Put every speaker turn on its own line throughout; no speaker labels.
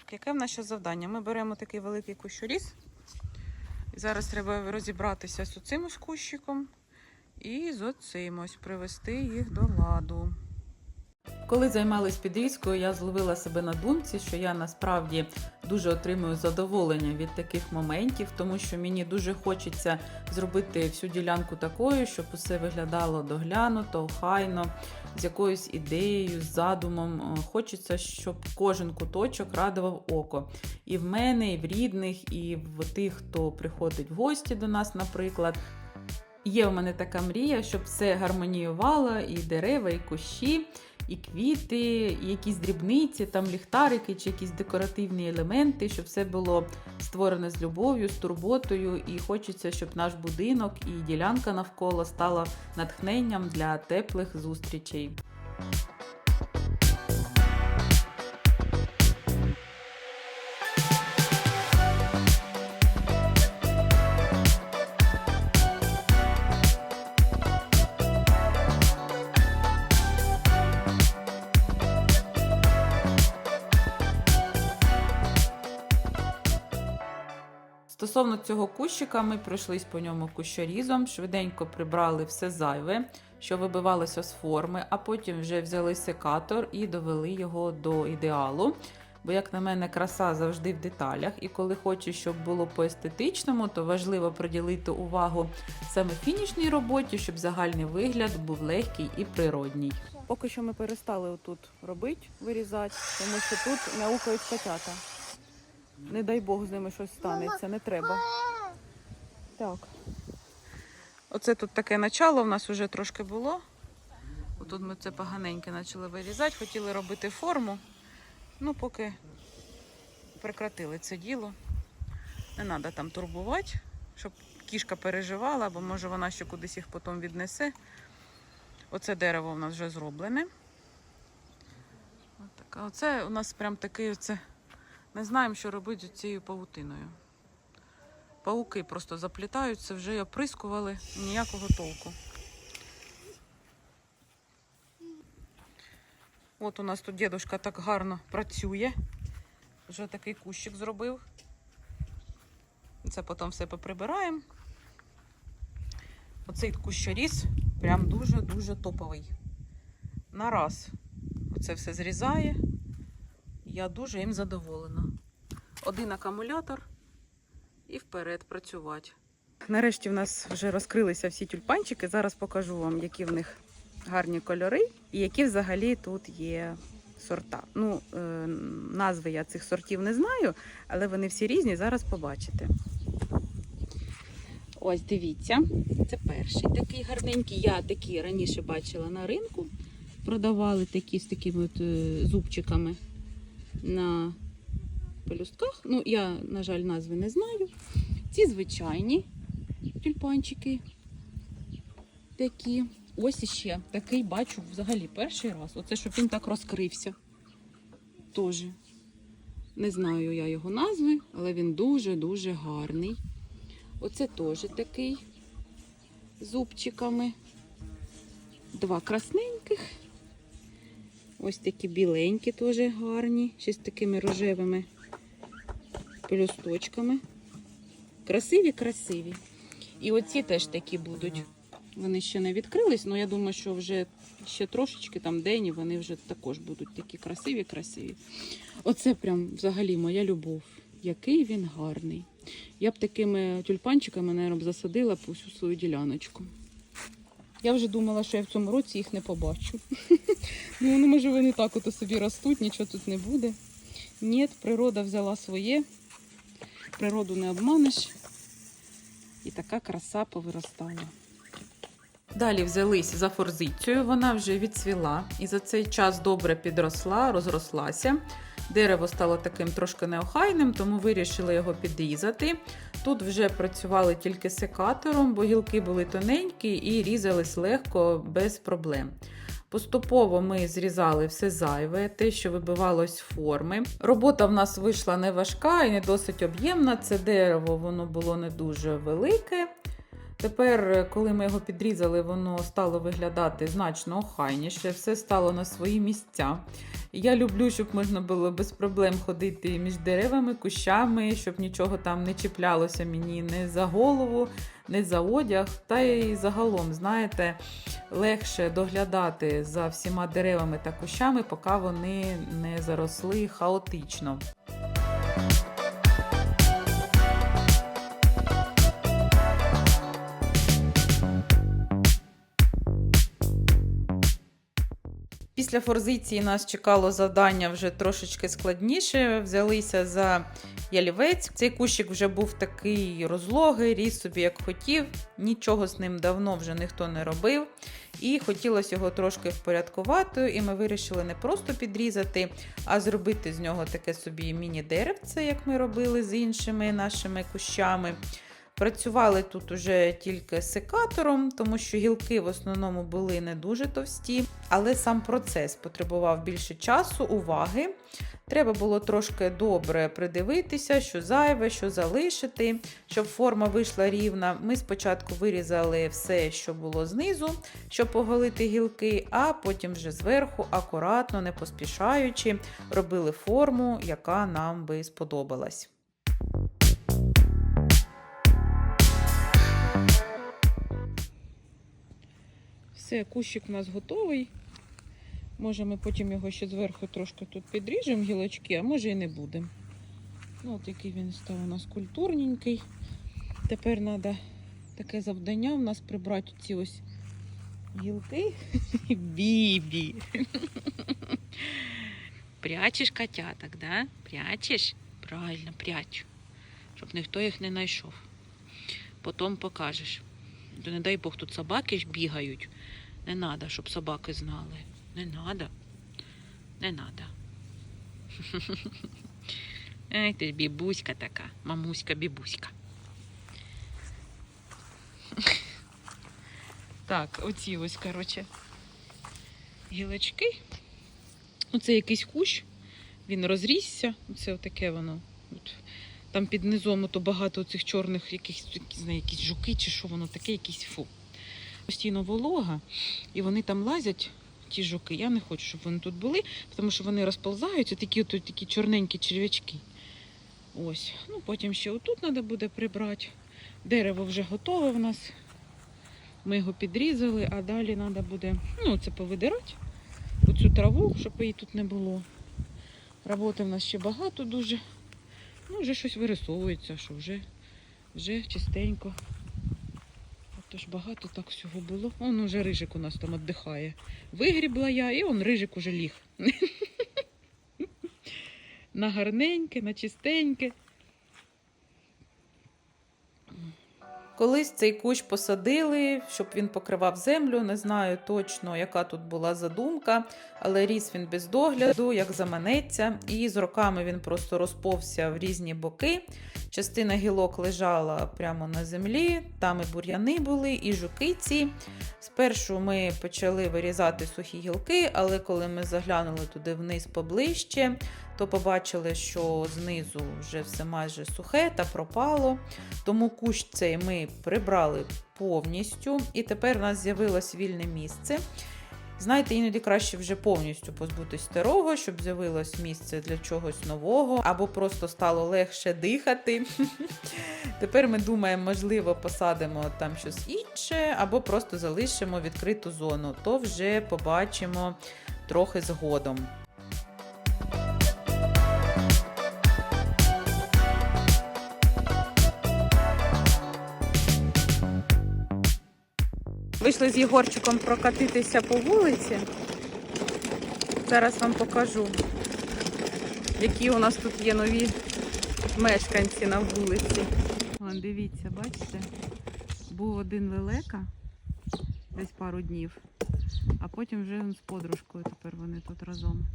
Так, яке в нас ще завдання? Ми беремо такий великий кущоріз. Зараз треба розібратися з оцим ось кущиком і з оцим ось привести їх до ладу. Коли займалась підрізкою, я зловила себе на думці, що я насправді дуже отримую задоволення від таких моментів, тому що мені дуже хочеться зробити всю ділянку такою, щоб усе виглядало доглянуто, охайно, з якоюсь ідеєю, з задумом. Е, Хочеться, щоб кожен куточок радував око. І в мене, і в рідних, і в тих, хто приходить в гості до нас, наприклад. Є в мене така мрія, щоб все гармоніювало, і дерева, і кущі, і квіти, і якісь дрібниці, там ліхтарики чи якісь декоративні елементи, щоб все було створене з любов'ю, з турботою. І хочеться, щоб наш будинок і ділянка навколо стала натхненням для теплих зустрічей. Стосовно цього кущика, ми пройшлись по ньому кущорізом, швиденько прибрали все зайве, що вибивалося з форми, а потім вже взяли секатор і довели його до ідеалу. Бо, як на мене, краса завжди в деталях, і коли хочеш, щоб було по-естетичному, то важливо приділити увагу саме фінішній роботі, щоб загальний вигляд був легкий і природній. Поки що ми перестали отут робити, вирізати, тому що тут мяукають котята. Не дай Бог з ними щось станеться, не треба. Так. Оце тут таке начало в нас вже трошки було. Отут ми це поганеньке почали вирізати, хотіли робити форму. Ну, поки прекратили це діло. Не треба там турбувати, щоб кішка переживала, бо може вона ще кудись їх потім віднесе. Оце дерево у нас вже зроблене. Оце у нас прям такий оце. Не знаємо, що робити з цією павутиною. Пауки просто заплітаються, вже й оприскували, ніякого толку. От у нас тут дідушка так гарно працює. Вже такий кущик зробив. Це потім все поприбираємо. Оцей кущоріз прям дуже-дуже топовий. На раз оце все зрізає. Я дуже їм задоволена. Один акумулятор і вперед працювати. Нарешті в нас вже розкрилися всі тюльпанчики. Зараз покажу вам, які в них гарні кольори і які взагалі тут є сорта. Ну, е, назви я цих сортів не знаю, але вони всі різні. Зараз побачите. Ось дивіться, це перший такий гарненький. Я такі раніше бачила на ринку. Продавали такі з такими от е, зубчиками на пелюстках. Ну, я, на жаль, назви не знаю. Ці звичайні тюльпанчики такі. Ось іще такий бачу взагалі перший раз. Оце щоб він так розкрився. Теж. Не знаю я його назви, але він дуже-дуже гарний. Оце теж такий зубчиками. Два красненьких. Ось такі біленькі теж гарні, ще з такими рожевими пелюсточками. Красиві, красиві. І оці теж такі будуть. Вони ще не відкрились, але я думаю, що вже ще трошечки там день, і вони вже також будуть такі красиві, красиві. Оце прям взагалі моя любов. Який він гарний. Я б такими тюльпанчиками, мабуть, засадила б усю свою діляночку. Я вже думала, що я в цьому році їх не побачу. Ну, може, вони так ото собі ростуть, нічого тут не буде. Ні, природа взяла своє. Природу не обманеш. І така краса повиростала. Далі взялись за форзицію, вона вже відцвіла і за цей час добре підросла, розрослася. Дерево стало таким трошки неохайним, тому вирішили його підрізати. Тут вже працювали тільки секатором, бо гілки були тоненькі і різались легко, без проблем. Поступово ми зрізали все зайве, те, що вибивалось з форми. Робота в нас вийшла не важка і не досить об'ємна. Це дерево воно було не дуже велике. Тепер, коли ми його підрізали, воно стало виглядати значно охайніше, все стало на свої місця.
Я люблю, щоб можна було без проблем ходити між деревами, кущами, щоб нічого там не чіплялося мені не за голову, не за одяг. Та й загалом, знаєте, легше доглядати за всіма деревами та кущами, поки вони не заросли хаотично. Після форзиції нас чекало завдання вже трошечки складніше. Взялися за ялівець. Цей кущик вже був такий розлогий, ріс собі як хотів. Нічого з ним давно вже ніхто не робив. І хотілося його трошки впорядкувати. І ми вирішили не просто підрізати, а зробити з нього таке собі міні-деревце, як ми робили з іншими нашими кущами. Працювали тут уже тільки секатором, тому що гілки в основному були не дуже товсті, але сам процес потребував більше часу, уваги. Треба було трошки добре придивитися, що зайве, що залишити, щоб форма вийшла рівна. Ми спочатку вирізали все, що було знизу, щоб оголити гілки, а потім вже зверху, акуратно, не поспішаючи, робили форму, яка нам би сподобалась.
Все, кущик у нас готовий. Може, ми потім його ще зверху трошки тут підріжемо гілочки, а може і не будемо. Ну, от який він став у нас культурненький. Тепер треба таке завдання у нас прибрати ці ось гілки. Бібі. Прячеш котяток, да? Прячеш? Правильно, прячу. Щоб ніхто їх не знайшов. Потім покажеш. Не дай Бог, тут собаки ж бігають. Не треба, щоб собаки знали. Не треба. Не треба. Ай, ти бібуська така, мамуська бібуська. Так, оці ось, коротше, гілочки. Оце якийсь кущ, він розрісся. Оце таке воно. Там під низом то багато цих чорних знаю, якісь жуки чи що воно таке, якісь фу. Постійно волога, і вони там лазять, ті жуки. Я не хочу, щоб вони тут були, тому що вони розползаються, такі, от, такі чорненькі черв'ячки. Ось. Ну, потім ще отут треба буде прибрати. Дерево вже готове в нас. Ми його підрізали, а далі треба буде ну, це повидирати. Оцю траву, щоб її тут не було. Роботи в нас ще багато дуже. Ну, вже щось вирисовується, що вже, вже чистенько. Тож багато так всього було. Он уже рижик у нас там віддихає. Вигрібла я, і он рижик уже ліг. На гарненьке, на чистеньке.
Колись цей кущ посадили, щоб він покривав землю. Не знаю точно, яка тут була задумка, але ріс він без догляду, як заманеться, і з роками він просто розповся в різні боки. Частина гілок лежала прямо на землі, там і бур'яни були, і жуки ці. Спершу ми почали вирізати сухі гілки, але коли ми заглянули туди вниз поближче, то побачили, що знизу вже все майже сухе та пропало. Тому кущ цей ми прибрали повністю, і тепер у нас з'явилось вільне місце. Знаєте, іноді краще вже повністю позбутись старого, щоб з'явилось місце для чогось нового, або просто стало легше дихати. Тепер ми думаємо, можливо, посадимо там щось інше, або просто залишимо відкриту зону. То вже побачимо трохи згодом. Вийшли з Єгорчиком прокатитися по вулиці. Зараз вам покажу, які у нас тут є нові мешканці на вулиці. Вон, дивіться, бачите? Був один лелека десь пару днів, а потім вже з подружкою тепер вони тут разом.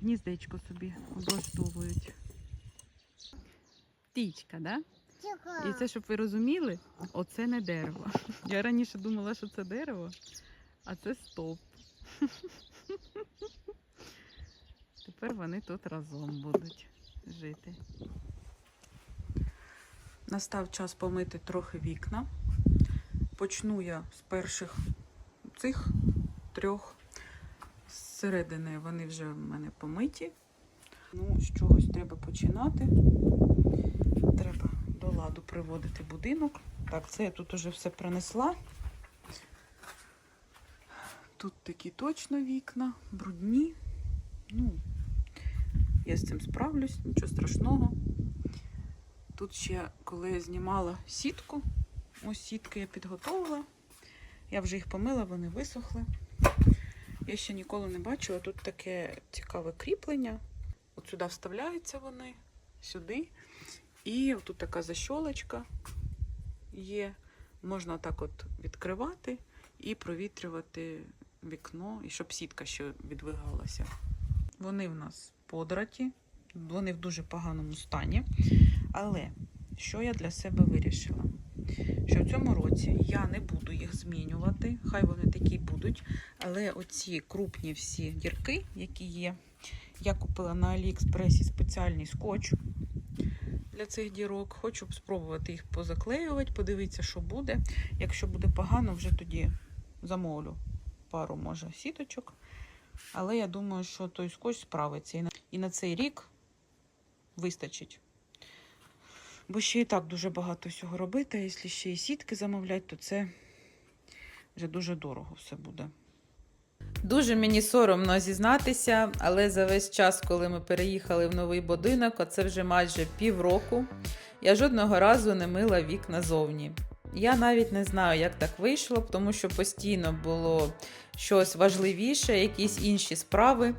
Гніздечко собі облаштовують. Птічка, да? І це, щоб ви розуміли, оце не дерево. Я раніше думала, що це дерево, а це стовп. Тепер вони тут разом будуть жити. Настав час помити трохи вікна. Почну я з перших цих трьох.
Зсередини вони вже в мене помиті. Ну, з чогось треба починати. Ладу приводити будинок. Так, це я тут уже все принесла. Тут такі точно вікна, брудні. Ну, я з цим справлюсь, нічого страшного. Тут ще, коли я знімала сітку, ось сітки я підготовила. Я вже їх помила, вони висохли. Я ще ніколи не бачила. Тут таке цікаве кріплення. От сюди вставляються вони, сюди. І тут така защолочка є. Можна так от відкривати і провітрювати вікно, і щоб сітка ще відвигалася. Вони в нас подраті, вони в дуже поганому стані. Але що я для себе вирішила? Що в цьому році я не буду їх змінювати, хай вони такі будуть. Але оці крупні всі дірки, які є, я купила на Аліекспресі спеціальний скотч для цих дірок. Хочу спробувати їх позаклеювати, подивитися, що буде. Якщо буде погано, вже тоді замовлю пару, може, сіточок. Але я думаю, що той скотч справиться. І на, і на цей рік вистачить. Бо ще і так дуже багато всього робити. А якщо ще і сітки замовляти, то це вже дуже дорого все буде.
Дуже мені соромно зізнатися, але за весь час, коли ми переїхали в новий будинок, а це вже майже півроку, я жодного разу не мила вікна зовні. Я навіть не знаю, як так вийшло, тому що постійно було щось важливіше, якісь інші справи.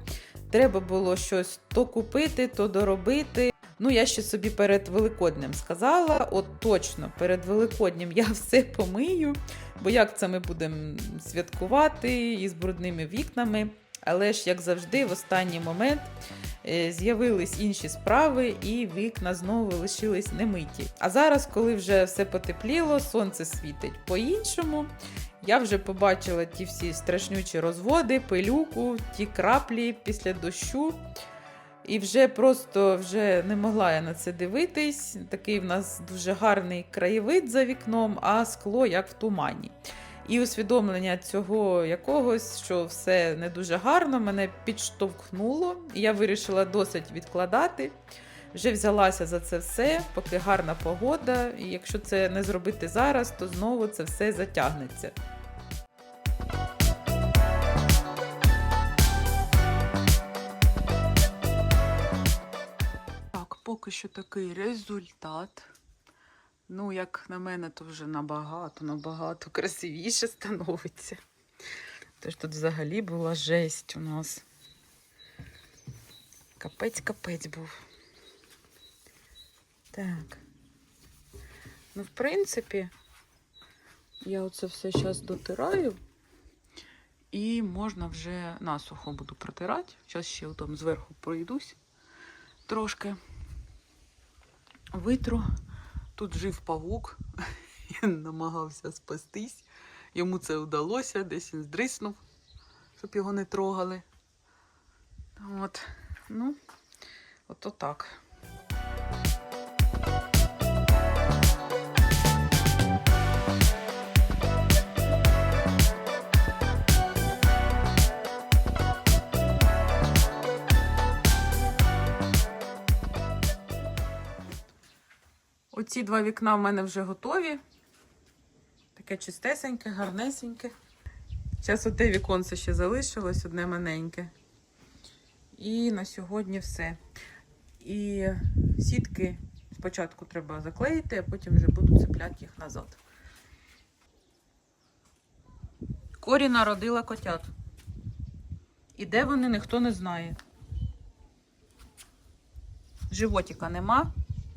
Треба було щось то купити, то доробити. Ну, я ще собі перед Великоднем сказала: от точно, перед Великоднем я все помию, бо як це ми будемо святкувати із брудними вікнами. Але ж, як завжди, в останній момент е, з'явились інші справи, і вікна знову лишились немиті. А зараз, коли вже все потепліло, сонце світить по-іншому. Я вже побачила ті всі страшнючі розводи, пилюку, ті краплі після дощу. І вже просто вже не могла я на це дивитись. Такий в нас дуже гарний краєвид за вікном, а скло як в тумані. І усвідомлення цього якогось, що все не дуже гарно, мене підштовхнуло. І я вирішила досить відкладати. Вже взялася за це все, поки гарна погода. І якщо це не зробити зараз, то знову це все затягнеться.
Поки що такий результат. Ну, як на мене, то вже набагато, набагато красивіше становиться. Тож тут взагалі була жесть у нас. Капець-капець був. Так. Ну, в принципі, я оце все зараз дотираю. І можна вже насухо буду протирати. Зараз ще там зверху пройдусь трошки. Витру. Тут жив павук. Він намагався спастись. Йому це вдалося, десь він здриснув, щоб його не трогали. От. Ну, от так. Оці два вікна в мене вже готові. Таке чистесеньке, гарнесеньке. Зараз оте віконце ще залишилось, одне маленьке. І на сьогодні все. І сітки спочатку треба заклеїти, а потім вже буду цепляти їх назад. Корі народила котят. І де вони, ніхто не знає. Животика нема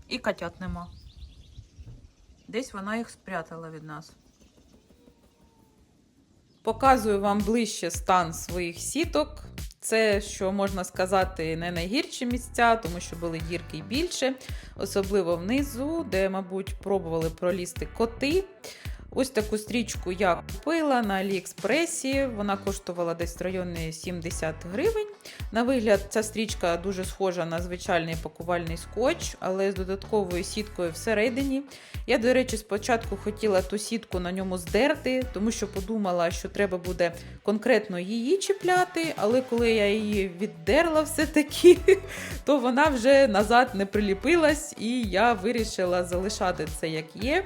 і котят нема. Десь вона їх спрятала від нас.
Показую вам ближче стан своїх сіток. Це, що можна сказати, не найгірші місця, тому що були дірки й більше, особливо внизу, де, мабуть, пробували пролізти коти. Ось таку стрічку я купила на Аліекспресі. Вона коштувала десь в районі 70 гривень. На вигляд, ця стрічка дуже схожа на звичайний пакувальний скотч, але з додатковою сіткою всередині. Я, до речі, спочатку хотіла ту сітку на ньому здерти, тому що подумала, що треба буде конкретно її чіпляти, але коли я її віддерла все-таки, то вона вже назад не приліпилась, і я вирішила залишати це як є.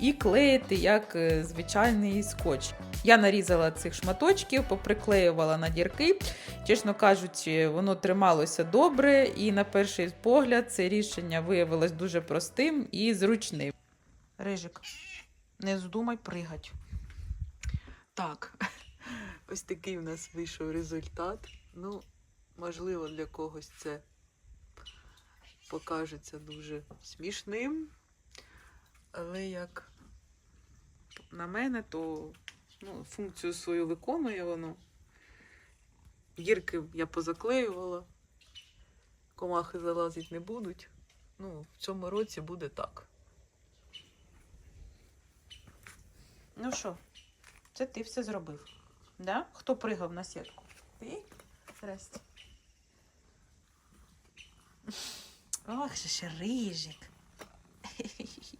І клеїти як е, звичайний скотч. Я нарізала цих шматочків, поприклеювала на дірки. Чесно кажучи, воно трималося добре, і на перший погляд це рішення виявилось дуже простим і зручним. Рижик, не здумай пригать.
Так, ось такий у нас вийшов результат. Ну, можливо, для когось це покажеться дуже смішним. Але як на мене, то ну, функцію свою виконує воно. Гірки я позаклеювала, комахи залазити не будуть. Ну, в цьому році буде так.
Ну що, це ти все зробив. Да? Хто пригав на сітку? Ти? Здрасте. Ох, ще рижик.